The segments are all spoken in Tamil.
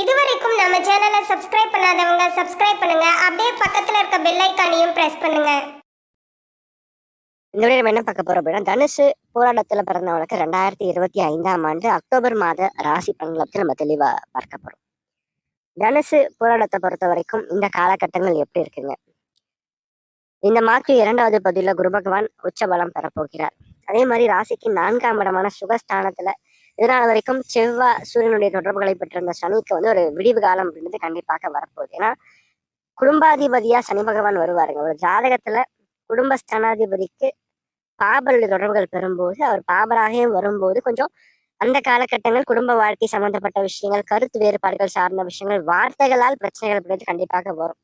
இதுவரைக்கும் நம்ம சேனலை சப்ஸ்கிரைப் பண்ணாதவங்க சப்ஸ்கிரைப் பண்ணுங்க. அப்படியே பக்கத்துல இருக்க பெல் ஐக்கானையும் பிரஸ் பண்ணுங்க. இந்த நம்ம என்ன பார்க்க போறோம் அப்படின்னா தனுசு போராட்டத்துல பிறந்தவங்களுக்கு ரெண்டாயிரத்தி இருபத்தி ஐந்தாம் ஆண்டு அக்டோபர் மாத ராசி பலன்களை நம்ம தெளிவா பார்க்க போறோம். தனுசு போராட்டத்தை பொறுத்த வரைக்கும் இந்த காலகட்டங்கள் எப்படி இருக்குங்க? இந்த மார்க்கு இரண்டாவது பகுதியில் குரு பகவான் உச்ச பலம் பெறப்போகிறார். அதே மாதிரி ராசிக்கு நான்காம் இடமான சுகஸ்தானத்துல இதனால் வரைக்கும் செவ்வாய் சூரியனுடைய தொடர்புகளை பெற்றிருந்த சனிக்கு வந்து ஒரு விடிவு காலம் அப்படின்றது கண்டிப்பாக வரப்போகுது. ஏன்னா குடும்பாதிபதியா சனி பகவான் வருவாருங்க. ஒரு ஜாதகத்துல குடும்பஸ்தானாதிபதிக்கு பாபருடைய தொடர்புகள் பெறும்போது அவர் பாபராகவே வரும்போது கொஞ்சம் அந்த காலகட்டங்கள் குடும்ப வாழ்க்கை சம்பந்தப்பட்ட விஷயங்கள் கருத்து வேறுபாடுகள் சார்ந்த விஷயங்கள் வார்த்தைகளால் பிரச்சனைகள் அப்படின்றது கண்டிப்பாக வரும்.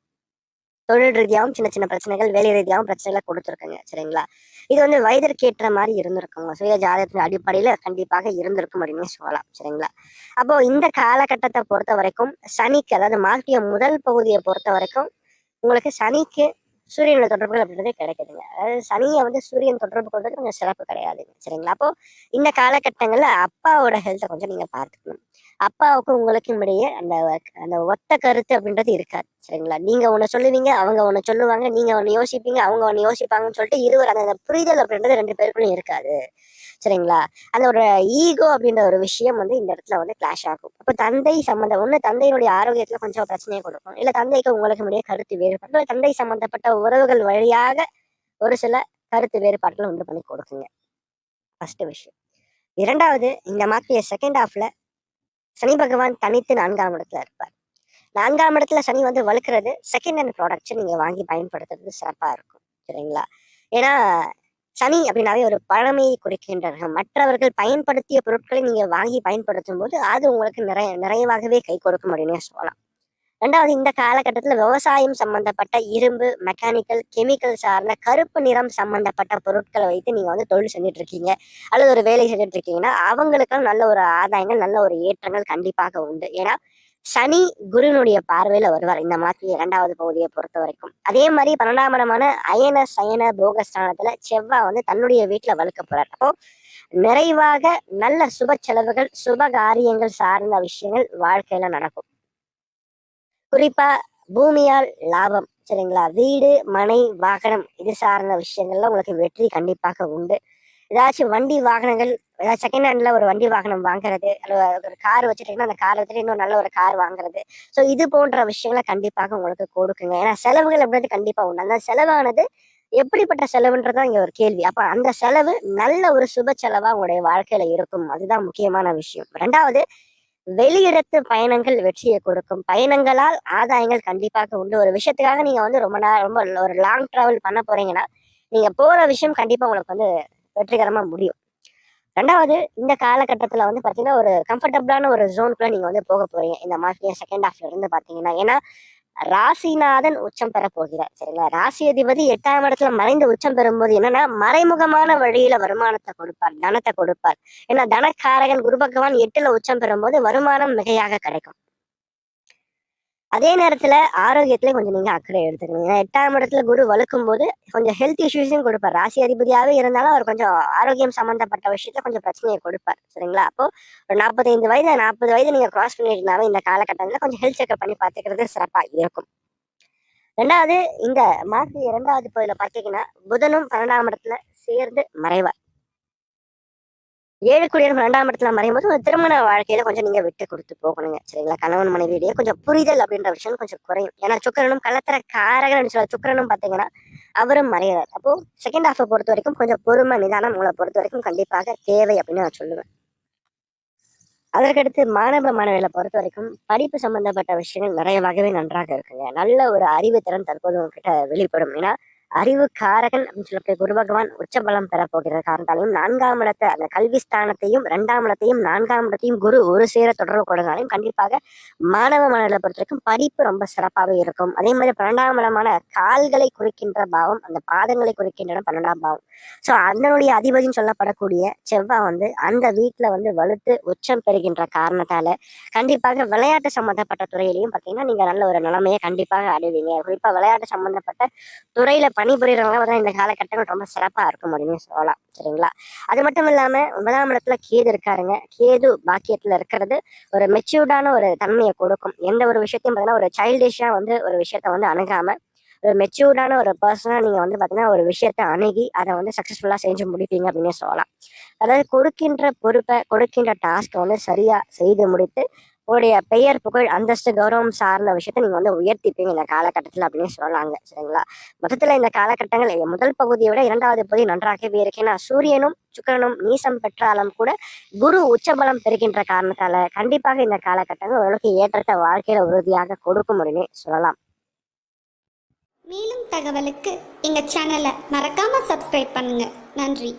தொழில் ரீதியாகவும் சின்ன சின்ன பிரச்சனைகள் வேலை ரீதியாகவும் பிரச்சனைகளை கொடுத்துருக்குங்க சரிங்களா? இது வந்து வயதிற்கு ஏற்ற மாதிரி இருந்திருக்குங்க. சுய ஜாதகத்தின் அடிப்படையில கண்டிப்பாக இருந்திருக்கும் அப்படின்னு சொல்லலாம் சரிங்களா? அப்போ இந்த காலகட்டத்தை பொறுத்த வரைக்கும் சனிக்கு அதாவது மார்க்கிய முதல் பகுதியை பொறுத்த வரைக்கும் உங்களுக்கு சனிக்கு சூரியனோட தொடர்புகள் அப்படின்றது கிடைக்குதுங்க. அதாவது சனியை வந்து சூரியன் தொடர்பு கொண்டது கொஞ்சம் சிறப்பு கிடையாதுங்க சரிங்களா? அப்போ இந்த காலகட்டங்கள்ல அப்பாவோட ஹெல்த்தை கொஞ்சம் நீங்க பார்த்துக்கணும். அப்பாவுக்கும் உங்களுக்கும் இடையே அந்த அந்த ஒத்த கருத்து அப்படின்றது இருக்காது. சரிங்களா? நீங்க ஒண்ணு சொல்லுவீங்க அவங்க உன்னை சொல்லுவாங்க நீங்க ஒண்ணு யோசிப்பீங்க அவங்க ஒண்ணு யோசிப்பாங்கன்னு சொல்லிட்டு இருவர் அந்த புரிதல் அப்படின்றது ரெண்டு பேருக்குள்ளும் இருக்காது. சரிங்களா? அந்த ஒரு ஈகோ அப்படின்ற ஒரு விஷயம் வந்து இந்த இடத்துல வந்து கிளாஷ் ஆகும். அப்போ தந்தை சம்மந்தம் ஒண்ணு தந்தையினுடைய ஆரோக்கியத்துல கொஞ்சம் பிரச்சனையை கொடுக்கும். இல்ல தந்தைக்கு உங்களுக்கு இடையே கருத்து வேறுபாடு. தந்தை சம்பந்தப்பட்ட உறவுகள் வழியாக ஒரு சில கருத்து வேறுபாடுகளை உண்டு பண்ணி கொடுக்குங்க. ஃபர்ஸ்ட் விஷயம். இரண்டாவது இந்த மாதிரி செகண்ட் ஹாஃப்ல சனி பகவான் தனித்து நான்காம் இடத்துல இருப்பார். நான்காம் இடத்துல சனி வந்து வலுக்கிறது செகண்ட் ஹேண்ட் ப்ராடக்ட்ஸை நீங்க வாங்கி பயன்படுத்துறது சிறப்பா இருக்கும். சரிங்களா? ஏன்னா சனி அப்படின்னாவே ஒரு பழமையை குறிக்கின்றன மற்றவர்கள் பயன்படுத்திய பொருட்களை நீங்க வாங்கி பயன்படுத்தும் போது அது உங்களுக்கு நிறைய நிறைவாகவே கை கொடுக்கும் அப்படின்னே சொல்லலாம். ரெண்டாவது இந்த காலகட்டத்துல விவசாயம் சம்பந்தப்பட்ட இரும்பு மெக்கானிக்கல் கெமிக்கல் சார்ந்த கருப்பு நிறம் சம்பந்தப்பட்ட பொருட்களை வைத்து நீங்க வந்து தொழில் செஞ்சுட்டு இருக்கீங்க அல்லது ஒரு வேலை செஞ்சுட்டு இருக்கீங்கன்னா அவங்களுக்கும் நல்ல ஒரு ஆதாயங்கள் நல்ல ஒரு ஏற்றங்கள் கண்டிப்பாக உண்டு. ஏன்னா சனி குருனுடைய பார்வையில வருவார் இந்த மாதிரி இரண்டாவது பகுதியை பொறுத்த வரைக்கும். அதே மாதிரி பன்னெண்டாம் இடமான அயன சயன போகஸ்தானத்துல செவ்வாய் வந்து தன்னுடைய வீட்டுல வளர்க்க போறார். அப்போ நிறைவாக நல்ல சுப செலவுகள் சுப காரியங்கள் சார்ந்த விஷயங்கள் வாழ்க்கையில நடக்கும். குறிப்பா பூமியால் லாபம் சரிங்களா? வீடு மனை வாகனம் இது சார்ந்த விஷயங்கள்ல உங்களுக்கு வெற்றி கண்டிப்பாக உண்டு. ஏதாச்சும் வண்டி வாகனங்கள் ஏதாவது செகண்ட் ஹேண்ட்ல ஒரு வண்டி வாகனம் வாங்குறது அல்லது ஒரு கார் வச்சுட்டீங்கன்னா அந்த கார் வச்சுட்டு இன்னும் நல்ல ஒரு கார் வாங்குறது. ஸோ இது போன்ற விஷயங்களை கண்டிப்பாக உங்களுக்கு கொடுக்குங்க. ஏன்னா செலவுகள் அப்படின்றது கண்டிப்பா உண்டு. அந்த செலவானது எப்படிப்பட்ட செலவுன்றதான் இங்க ஒரு கேள்வி. அப்ப அந்த செலவு நல்ல ஒரு சுப செலவா உங்களுடைய வாழ்க்கையில இருக்கும். அதுதான் முக்கியமான விஷயம். ரெண்டாவது வெளியிடத்து பயணங்கள் வெற்றியை கொடுக்கும். பயணங்களால் ஆதாயங்கள் கண்டிப்பாக உண்டு. ஒரு விஷயத்துக்காக நீங்க வந்து ரொம்ப நாள் ரொம்ப ஒரு லாங் டிராவல் பண்ண போறீங்கன்னா நீங்க போற விஷயம் கண்டிப்பா உங்களுக்கு வந்து வெற்றிகரமா முடியும். ரெண்டாவது இந்த காலகட்டத்துல வந்து பாத்தீங்கன்னா ஒரு கம்ஃபர்டபுளான ஒரு ஜோனுக்குள்ள நீங்க வந்து போக போறீங்க. இந்த மாசம் செகண்ட் ஹாஃப்ல இருந்து பாத்தீங்கன்னா ஏன்னா ராசிநாதன் உச்சம் பெற போகிறார் சரிங்களா? ராசி அதிபதி எட்டாம் இடத்துல மறைந்து உச்சம் பெறும்போது என்னன்னா மறைமுகமான வழியில வருமானத்தை கொடுப்பார் தனத்தை கொடுப்பார். ஏன்னா தனக்காரகன் குரு பகவான் எட்டுல உச்சம் பெறும்போது வருமானம் மிகையாக கிடைக்கும். அதே நேரத்துல ஆரோக்கியத்துல கொஞ்சம் நீங்க அக்கறை எடுத்துக்கணும். ஏன்னா எட்டாம் இடத்துல குரு வலுக்கும் போது கொஞ்சம் ஹெல்த் இஷ்யூஸையும் கொடுப்பார். ராசி அதிபதியாவே இருந்தாலும் அவர் கொஞ்சம் ஆரோக்கியம் சம்பந்தப்பட்ட விஷயத்த கொஞ்சம் பிரச்சனையை கொடுப்பார். சரிங்களா? அப்போ ஒரு நாற்பத்தைந்து வயது நாற்பது வயது நீங்க கிராஸ் பண்ணிட்டு இந்த காலகட்டத்துல கொஞ்சம் ஹெல்த் செக்அப் பண்ணி பார்த்துக்கிறது சிறப்பா இருக்கும். ரெண்டாவது இந்த மார்ச் இரண்டாவது பகுதியில பார்த்தீங்கன்னா புதனும் பன்னெண்டாம் இடத்துல சேர்ந்து மறைவார். ஏழு குடியரசு ரெண்டாம் இடத்துல மறையும் போது ஒரு திருமண வாழ்க்கையில கொஞ்சம் நீங்க விட்டு கொடுத்து போகணுங்க சரிங்களா? கணவன் மனைவியிடையே கொஞ்சம் புரிதல் அப்படின்ற விஷயம் கொஞ்சம் குறையும். ஏன்னா சுக்கரனும் கலத்தர காரகன் சொல்ல சுக்கரனும் பாத்தீங்கன்னா அவரும் மறையிறார் அப்போ செகண்ட் ஹாஃபை பொறுத்த வரைக்கும் கொஞ்சம் பொறுமை நிதானம் உங்களை பொறுத்த வரைக்கும் கண்டிப்பாக தேவை அப்படின்னு நான் சொல்லுவேன். அதற்கடுத்து மாணவ மாணவிகளை பொறுத்த வரைக்கும் படிப்பு சம்பந்தப்பட்ட விஷயங்கள் நிறையவாகவே நன்றாக இருக்குங்க. நல்ல ஒரு அறிவு திறன் தற்போது உங்ககிட்ட வெளிப்படும். ஏன்னா அறிவுக்காரகன் அப்படின்னு சொல்லக்கூடிய குரு பகவான் உச்சபலம் பெற போகிற காரணத்தாலையும் நான்காம் இடத்தை அந்த கல்வி ஸ்தானத்தையும் இரண்டாம் இடத்தையும் நான்காம் இடத்தையும் குரு ஒரு சேர தொடர்பு கொடுனாலையும் கண்டிப்பாக மாணவ மாணவர்களை பொறுத்த வரைக்கும் படிப்பு ரொம்ப சிறப்பாகவே இருக்கும். அதே மாதிரி பன்னெண்டாம் இடமான கால்களை குறிக்கின்ற பாவம் அந்த பாதங்களை குறிக்கின்ற பன்னெண்டாம் பாவம். ஸோ அதனுடைய அதிபதினு சொல்லப்படக்கூடிய செவ்வாய் வந்து அந்த வீட்டில் வந்து வலுத்து உச்சம் பெறுகின்ற காரணத்தால கண்டிப்பாக விளையாட்டு சம்பந்தப்பட்ட துறையிலையும் பார்த்தீங்கன்னா நீங்கள் நல்ல ஒரு நிலைமையை கண்டிப்பாக அடைவீங்க. குறிப்பாக விளையாட்டு சம்பந்தப்பட்ட துறையில பணிபுரியறவங்க தான் இந்த காலகட்டங்கள் ரொம்ப சிறப்பா இருக்கும் அப்படின்னு சொல்லலாம். சரிங்களா? அது மட்டும் இல்லாம ஒன்பதாம் இடத்துல கேது இருக்காருங்க. கேது பாக்கியத்துல இருக்கிறது ஒரு மெச்சூர்டான ஒரு தன்மையை கொடுக்கும். எந்த ஒரு விஷயத்தையும் பார்த்தீங்கன்னா ஒரு சைல்டிஷா வந்து ஒரு விஷயத்த வந்து அணுகாம ஒரு மெச்சூர்டான ஒரு பர்சனா நீங்க வந்து பாத்தீங்கன்னா ஒரு விஷயத்த அணுகி அதை வந்து சக்சஸ்ஃபுல்லா செஞ்சு முடிப்பீங்க அப்படின்னு சொல்லலாம். அதாவது கொடுக்கின்ற பொறுப்பை கொடுக்கின்ற டாஸ்க்கை வந்து சரியா செய்து முடித்து உங்களுடைய பெயர் புகழ் அந்தஸ்து கௌரவம் சார்ந்த விஷயத்தை நீங்கள் வந்து உயர்த்திப்பீங்க இந்த காலகட்டத்தில் அப்படின்னு சொல்லலாங்க. சரிங்களா? மொத்தத்தில் இந்த காலகட்டங்கள் முதல் பகுதியை விட இரண்டாவது பகுதி நன்றாகவே இருக்கு. ஏன்னா சூரியனும் சுக்கிரனும் நீசம் பெற்றாலும் கூட குரு உச்சபலம் பெறுகின்ற காரணத்தால கண்டிப்பாக இந்த காலகட்டங்கள் ஓரளவுக்கு ஏற்றத்தை வாழ்க்கையில உறுதியாக கொடுக்கும் அப்படின்னு சொல்லலாம். மேலும் தகவலுக்கு எங்கள் சேனலை மறக்காமல் சப்ஸ்கிரைப் பண்ணுங்கள் நன்றி.